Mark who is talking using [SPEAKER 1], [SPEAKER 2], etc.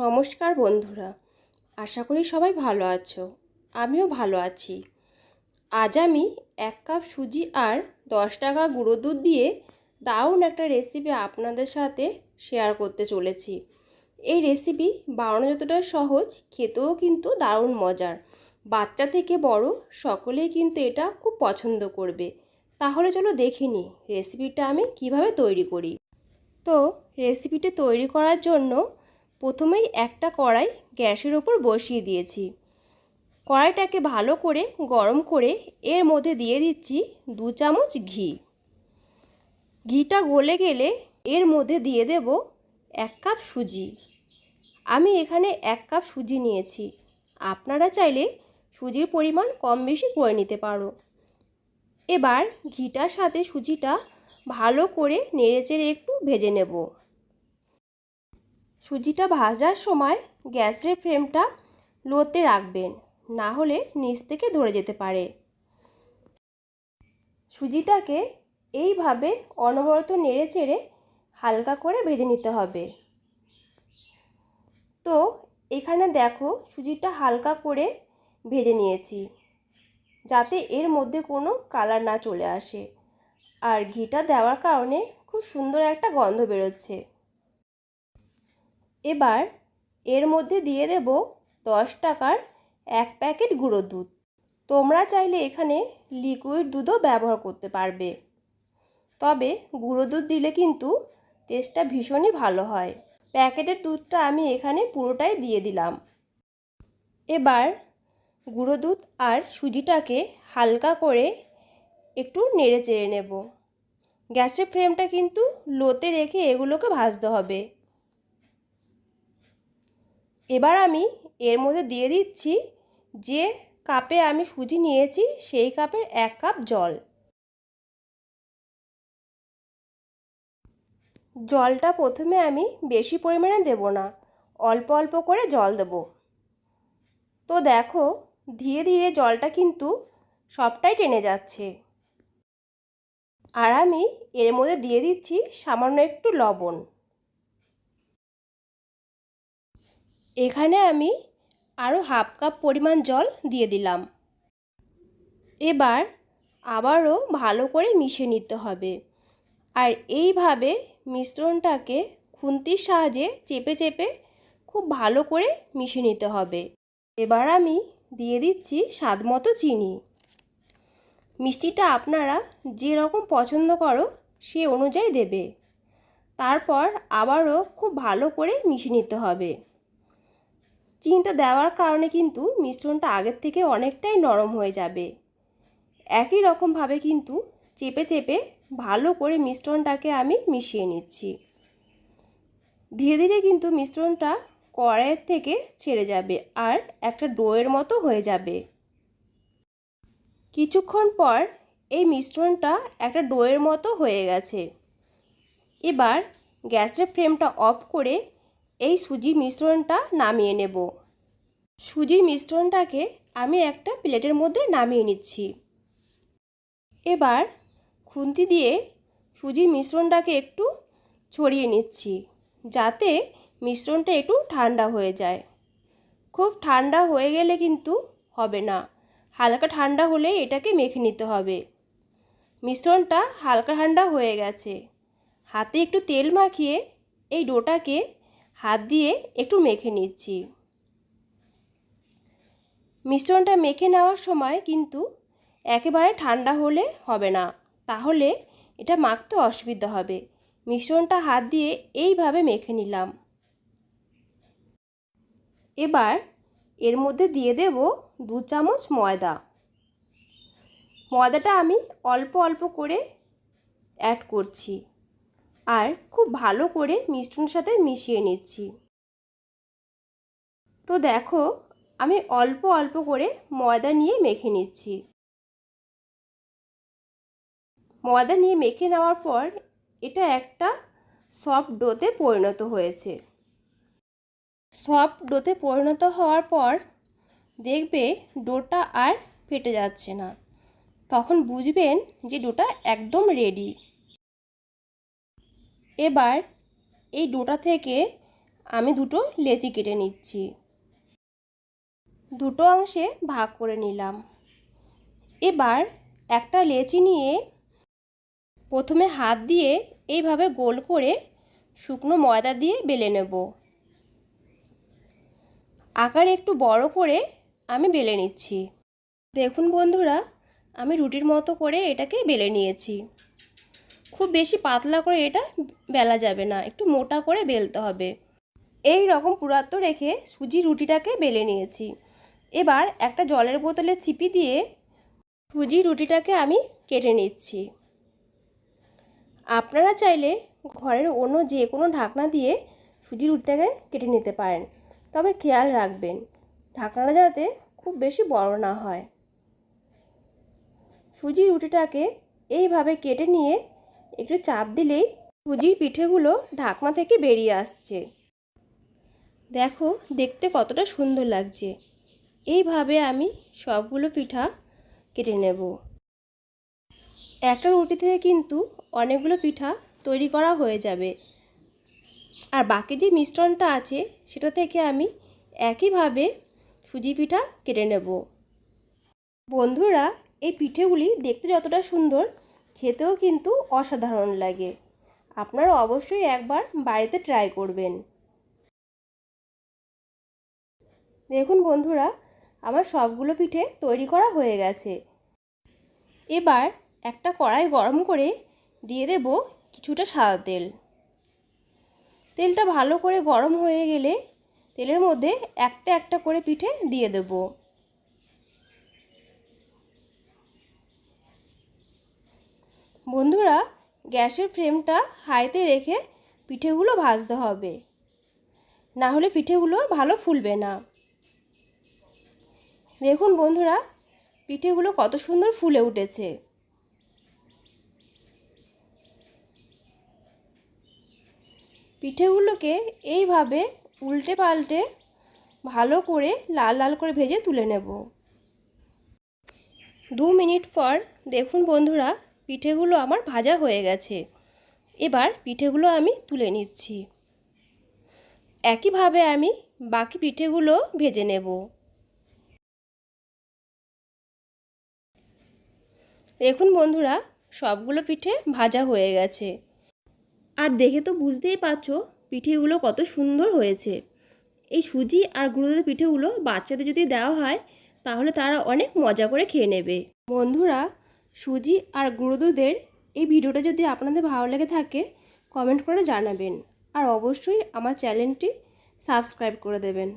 [SPEAKER 1] নমস্কার বন্ধুরা, আশা করি সবাই ভালো আছো, আমিও ভালো আছি। আজ আমি এক কাপ সুজি আর দশ টাকা গুঁড়ো দুধ দিয়ে দারুণ একটা রেসিপি আপনাদের সাথে শেয়ার করতে চলেছি। এই রেসিপি বানানো যতটা সহজ, খেতেও কিন্তু দারুণ মজার। বাচ্চা থেকে বড় সকলেই কিন্তু এটা খুব পছন্দ করবে। তাহলে চলো দেখে নিই রেসিপিটা আমি কীভাবে তৈরি করি। তো রেসিপিটা তৈরি করার জন্য প্রথমেই একটা কড়াই গ্যাসের ওপর বসিয়ে দিয়েছি। কড়াইটাকে ভালো করে গরম করে এর মধ্যে দিয়ে দিচ্ছি দু চামচ ঘি। ঘিটা গলে গেলে এর মধ্যে দিয়ে দেব এক কাপ সুজি। আমি এখানে এক কাপ সুজি নিয়েছি। আপনারা চাইলে সুজির পরিমাণ কম বেশি করে নিতে পারো। এবার ঘিটার সাথে সুজিটা ভালো করে নেড়েচেড়ে একটু ভেজে নেব। সুজিটা ভাজার সময় গ্যাসের ফ্লেমটা লোতে রাখবেন, না হলে নিচ থেকে ধরে যেতে পারে। সুজিটাকে এইভাবে অনবরত নেড়ে চেড়ে হালকা করে ভেজে নিতে হবে। তো, এখানে দেখো সুজিটা হালকা করে ভেজে নিয়েছি, যাতে এর মধ্যে কোনো কালার না চলে আসে। আর ঘিটা দেওয়ার কারণে খুব সুন্দর একটা গন্ধ বেরোচ্ছে। এবার এর মধ্যে দিয়ে দেব দশ টাকার এক প্যাকেট গুঁড়ো দুধ। তোমরা চাইলে এখানে লিকুইড দুধও ব্যবহার করতে পারবে। তবে গুঁড়ো দুধ দিলে কিন্তু টেস্টটা ভীষণই ভালো হয়। প্যাকেটের দুধটা আমি এখানে পুরোটাই দিয়ে দিলাম। এবার গুঁড়ো দুধ আর সুজিটাকে হালকা করে একটু নেড়ে চেড়ে নেব। গ্যাসের ফ্লেমটা কিন্তু লোতে রেখে এগুলোকে ভাজতে হবে। এবার আমি এর মধ্যে দিয়ে দিচ্ছি যে কাপে আমি সুজি নিয়েছি, সেই কাপের এক কাপ জল। জলটা প্রথমে আমি বেশি পরিমাণে দেব না, অল্প অল্প করে জল দেব। তো দেখো, ধীরে ধীরে জলটা কিন্তু সবটাই টেনে যাচ্ছে। আর আমি এর মধ্যে দিয়ে দিচ্ছি সামান্য একটু লবণ। এখানে আমি আরও হাফ কাপ পরিমাণ জল দিয়ে দিলাম। এবার আবারও ভালো করে মিশিয়ে নিতে হবে। আর এইভাবে মিশ্রণটাকে খুন্তির সাহায্যে চেপে চেপে খুব ভালো করে মিশে নিতে হবে। এবার আমি দিয়ে দিচ্ছি স্বাদ মতো চিনি। মিষ্টিটা আপনারা যেরকম পছন্দ করো সে অনুযায়ী দেবে। তারপর আবারও খুব ভালো করে মিশিয়ে নিতে হবে। চিনিটা দেওয়ার কারণে কিন্তু মিশ্রণটা আগের থেকে অনেকটাই নরম হয়ে যাবে। একই রকমভাবে কিন্তু চেপে চেপে ভালো করে মিশ্রণটাকে আমি মিশিয়ে নিচ্ছি। ধীরে ধীরে কিন্তু মিশ্রণটা কড়াইয়ের থেকে ছেড়ে যাবে আর একটা ডোয়ের মতো হয়ে যাবে। কিছুক্ষণ পর এই মিশ্রণটা একটা ডোয়ের মতো হয়ে গেছে। এবার গ্যাসের ফ্লেমটা অফ করে এই সুজি মিশ্রণটা নামিয়ে নেব। সুজির মিশ্রণটাকে আমি একটা প্লেটের মধ্যে নামিয়ে নিচ্ছি। এবার খুন্তি দিয়ে সুজির মিশ্রণটাকে একটু ছড়িয়ে নিচ্ছি, যাতে মিশ্রণটা একটু ঠান্ডা হয়ে যায়। খুব ঠান্ডা হয়ে গেলে কিন্তু হবে না, হালকা ঠান্ডা হলে এটাকে মেখে নিতে হবে। মিশ্রণটা হালকা ঠান্ডা হয়ে গেছে, হাতে একটু তেল মাখিয়ে এই ডোটাকে হাত দিয়ে একটু মেখে নিচ্ছি। মিশ্রণটা মেখে নেওয়ার সময় কিন্তু একেবারে ঠান্ডা হলে হবে না, তাহলে এটা মাখতে অসুবিধা হবে। মিশ্রণটা হাত দিয়ে এইভাবে মেখে নিলাম। এবার এর মধ্যে দিয়ে দেব দু চামচ ময়দা। ময়দাটা আমি অল্প অল্প করে অ্যাড করছি। আর খুব ভালো করে মিশ্রণের সাথে মিশিয়ে নিচ্ছি। তো দেখো, আমি অল্প অল্প করে ময়দা নিয়ে মেখে নিচ্ছি। ময়দা নিয়ে মেখে নেওয়ার পর এটা একটা সফট ডোতে পরিণত হয়েছে। সফট ডোতে পরিণত হওয়ার পর দেখবে ডোটা আর ফেটে যাচ্ছে না। তখন বুঝবেন যে ডোটা একদম রেডি এবার এই ডোটা থেকে আমি দুটো লেচি কেটে নিচ্ছি। দুটো অংশে ভাগ করে নিলাম। এবার একটা লেচি নিয়ে প্রথমে হাত দিয়ে এইভাবে গোল করে শুকনো ময়দা দিয়ে বেলে নেব। আকার একটু বড় করে আমি বেলে নিচ্ছি। দেখুন বন্ধুরা, আমি রুটির মতো করে এটাকে বেলে নিয়েছি। খুব বেশি পাতলা করে এটা বেলা যাবে না, একটু মোটা করে বেলতে হবে। এই রকম পুরাত্ব রেখে সুজি রুটিটাকে বেলে নিয়েছি। এবার একটা জলের বোতলে ছিপি দিয়ে সুজি রুটিটাকে আমি কেটে নিচ্ছি। আপনারা চাইলে ঘরের অন্য যে কোনো ঢাকনা দিয়ে সুজি রুটিটাকে কেটে নিতে পারেন, তবে খেয়াল রাখবেন, ঢাকনাটা যাতে খুব বেশি বড় না হয়। সুজি রুটিটাকে এইভাবে কেটে নিয়ে একটু চাপ দিলেই সুজির পিঠেগুলো ঢাকনা থেকে বেরিয়ে আসছে। দেখো, দেখতে কতটা সুন্দর লাগছে। এইভাবে আমি সবগুলো পিঠা কেটে নেব। একটা রুটি থেকে কিন্তু অনেকগুলো পিঠা তৈরি করা হয়ে যাবে। আর বাকি যে মিশ্রণটা আছে, সেটা থেকে আমি একইভাবে সুজি পিঠা কেটে নেব। বন্ধুরা, এই পিঠেগুলি দেখতে যতটা সুন্দর খেতেও কিন্তু অসাধারণ লাগে। আপনারা অবশ্যই একবার বাড়িতে ট্রাই করবেন। দেখুন বন্ধুরা, আমার সবগুলো পিঠে তৈরি করা হয়ে গেছে। এবার একটা কড়াই গরম করে দিয়ে দেব কিছুটা সাদা তেল। তেলটা ভালো করে গরম হয়ে গেলে তেলের মধ্যে একটা একটা করে পিঠে দিয়ে দেব। বন্ধুরা, গ্যাসের ফ্লেমটা হাইতে রেখে পিঠেগুলো ভাজতে হবে। না হলে পিঠেগুলো ভালো ফুলবে না। দেখুন বন্ধুরা, পিঠেগুলো কত সুন্দর ফুলে উঠেছে। পিঠেগুলোকে এইভাবে উল্টে পাল্টে ভালো করে লাল লাল করে ভেজে তুলে নেব। দু মিনিট পর দেখুন বন্ধুরা পিঠেগুলো আমার ভাজা হয়ে গেছে। এবার পিঠেগুলো আমি তুলে নিচ্ছি। একইভাবে আমি বাকি পিঠেগুলো ভেজে নেব। দেখুন বন্ধুরা, সবগুলো পিঠে ভাজা হয়ে গেছে। আর দেখে তো বুঝতেই পারছ পিঠেগুলো কত সুন্দর হয়েছে। এই সুজি আর গুঁড়োদের পিঠেগুলো বাচ্চাদের যদি দেওয়া হয়, তাহলে তারা অনেক মজা করে খেয়ে নেবে। বন্ধুরা সুজি আর গুরুদুদের এই ভিডিওটা যদি আপনাদের ভালো লেগে থাকে কমেন্ট করে জানাবেন। আর অবশ্যই আমার চ্যানেলটি সাবস্ক্রাইব করে দেবেন।